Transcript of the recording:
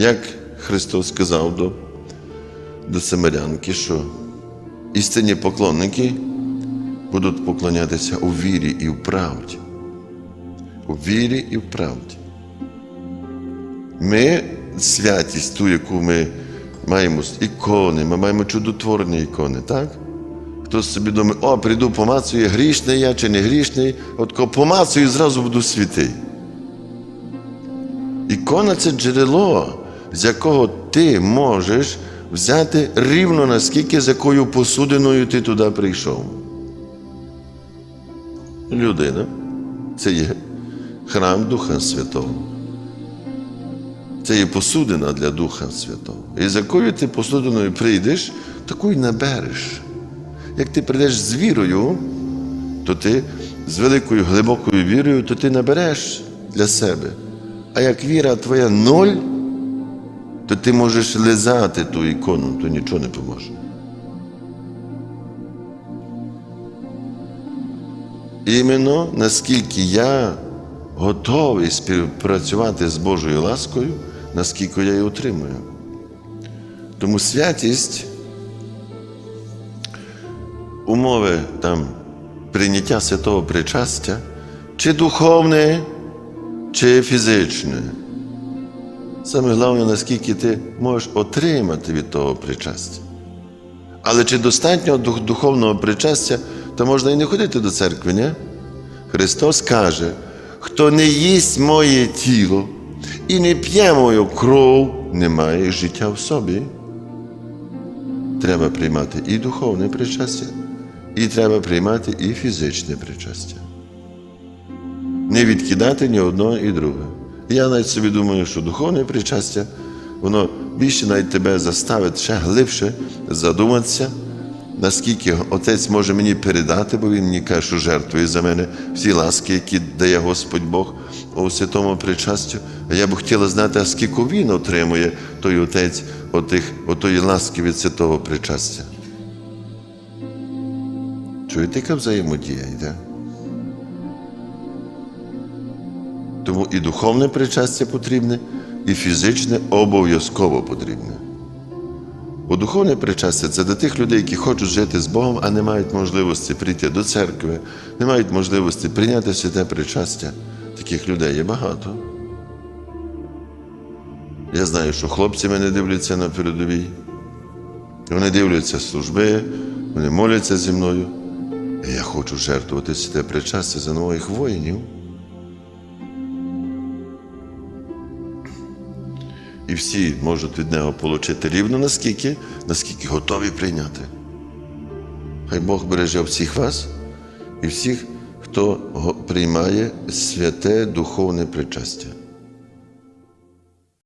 Як Христос сказав до, до Самарянки, що істинні поклонники будуть поклонятися у вірі і в правді. У вірі і в правді. Ми святість, ту, яку ми маємо ікони, ми маємо чудотворні ікони, так? Хтось собі думає, о, прийду помацую, грішний я чи не грішний, от коли помацую зразу буду святий. Ікона це джерело, з якого ти можеш взяти рівно наскільки, з якою посудиною ти туди прийшов. Людина це є храм Духа Святого. Це є посудина для Духа Святого. І з якою ти посудиною прийдеш, таку й набереш. Як ти прийдеш з вірою, то ти з великою глибокою вірою, то ти набереш для себе. А як віра твоя ноль, то ти можеш лизати ту ікону, то нічого не поможе. Іменно наскільки я готовий співпрацювати з Божою ласкою, наскільки я її отримую. Тому святість, умови там прийняття святого причастя, чи духовне, чи фізичне. Саме головне, наскільки ти можеш отримати від того причастя. Але чи достатньо духовного причастя, то можна і не ходити до церкви, ні? Христос каже, хто не їсть моє тіло і не п'є мою кров, не має життя в собі. Треба приймати і духовне причастя, і треба приймати і фізичне причастя. Не відкидати ні одного і друге. Я навіть собі думаю, що духовне причастя, воно більше навіть тебе заставить ще глибше задуматися, наскільки Отець може мені передати, бо Він мені каже, що жертвує за мене всі ласки, які дає Господь Бог у святому причастю. А я б хотіла знати, а скільки він отримує той Отець отих, отої ласки від святого причастя. Чуєте, яка взаємодія йде? Тому і духовне причастя потрібне, і фізичне обов'язково потрібне. Бо духовне причастя це для тих людей, які хочуть жити з Богом, а не мають можливості прийти до церкви, не мають можливості прийняти святе причастя. Таких людей є багато. Я знаю, що хлопці мене дивляться на передовій. Вони дивляться служби, вони моляться зі мною. І я хочу жертвувати святе причастя за моїх воїнів. І всі можуть від нього отримати рівно наскільки, наскільки готові прийняти. Хай Бог береже всіх вас і всіх, хто приймає святе духовне причастя.